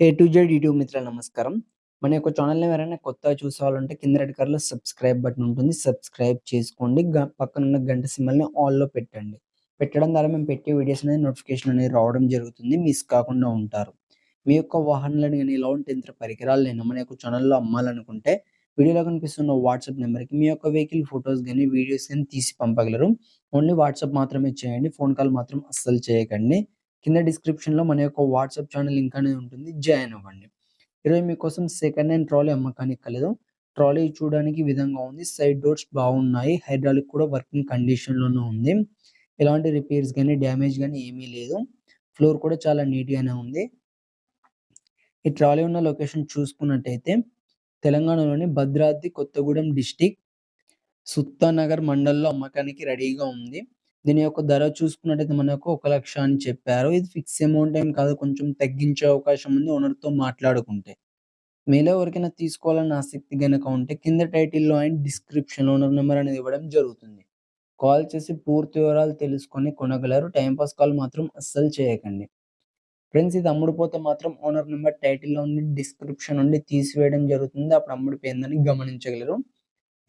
A to Z YouTube మిత్రుల నమస్కారం. మన యొక్క ఛానల్‌ని ఎవరైనా కొత్తగా చూసేవాళ్ళుంటే కింద రెడ్ కలర్‌లో సబ్స్క్రైబ్ బటన్ ఉంటుంది. సబ్స్క్రైబ్ చేసుకోండి. పక్కన ఉన్న గంట సింబల్‌ని ఆల్‌లో పెట్టండి. పెట్టడం ద్వారా మేము పెట్టే వీడియోస్ అనేది నోటిఫికేషన్ అనేది రావడం జరుగుతుంది. మిస్ కాకుండా ఉంటారు. మీ యొక్క వాహనాలను ఉంటే ఇంత పరికరాలు నేను మన యొక్క ఛానల్‌లో అమ్మాలనుకుంటే వీడియోలో కనిపిస్తున్న వాట్సాప్ నెంబర్‌కి మీ యొక్క వెహికల్ ఫోటోస్ గాని, వీడియోస్ కానీ తీసి పంపగలరు. ఓన్లీ వాట్సాప్ మాత్రమే చేయండి. ఫోన్ కాల్ మాత్రం అస్సలు చేయకండి. కింద డిస్క్రిప్షన్‌లో మన యొక్క వాట్సాప్ ఛానల్ లింక్ అనేది ఉంటుంది. జాయిన్ అవ్వండి. ఈరోజు మీకోసం సెకండ్ హ్యాండ్ ట్రాలీ అమ్మకానికి కలదు. ట్రాలీ చూడడానికి విధంగా ఉంది. సైడ్ డోర్స్ బాగున్నాయి. హైడ్రాలిక్ కూడా వర్కింగ్ కండిషన్‌లోనే ఉంది. ఎలాంటి రిపేర్స్ కానీ డ్యామేజ్ కానీ ఏమీ లేదు. ఫ్లోర్ కూడా చాలా నీట్‌గానే ఉంది. ఈ ట్రాలీ ఉన్న లొకేషన్ చూసుకున్నట్టయితే తెలంగాణలోని భద్రాద్రి కొత్తగూడెం డిస్టిక్ సుత్తానగర్ మండల్‌లో అమ్మకానికి రెడీగా ఉంది. దీని యొక్క ధర చూసుకున్నట్టయితే మనకు 1,00,000 అని చెప్పారు. ఇది ఫిక్స్ అమౌంట్ ఏం కాదు. కొంచెం తగ్గించే అవకాశం ఉంది ఓనర్‌తో మాట్లాడుకుంటే. మీలో ఎవరికైనా తీసుకోవాలని ఆసక్తి గనక ఉంటే కింద టైటిల్‌లో అండ్ డిస్క్రిప్షన్‌లో ఓనర్ నెంబర్ అనేది ఇవ్వడం జరుగుతుంది. కాల్ చేసి పూర్తి వివరాలు తెలుసుకొని కొనగలరు. టైంపాస్ కాల్ మాత్రం అస్సలు చేయకండి. ఫ్రెండ్స్ ఇది అమ్ముడుపోతే మాత్రం ఓనర్ నెంబర్ టైటిల్‌లో నుండి, డిస్క్రిప్షన్ నుండి తీసివేయడం జరుగుతుంది. అప్పుడు అమ్ముడిపోయిందని గమనించగలరు.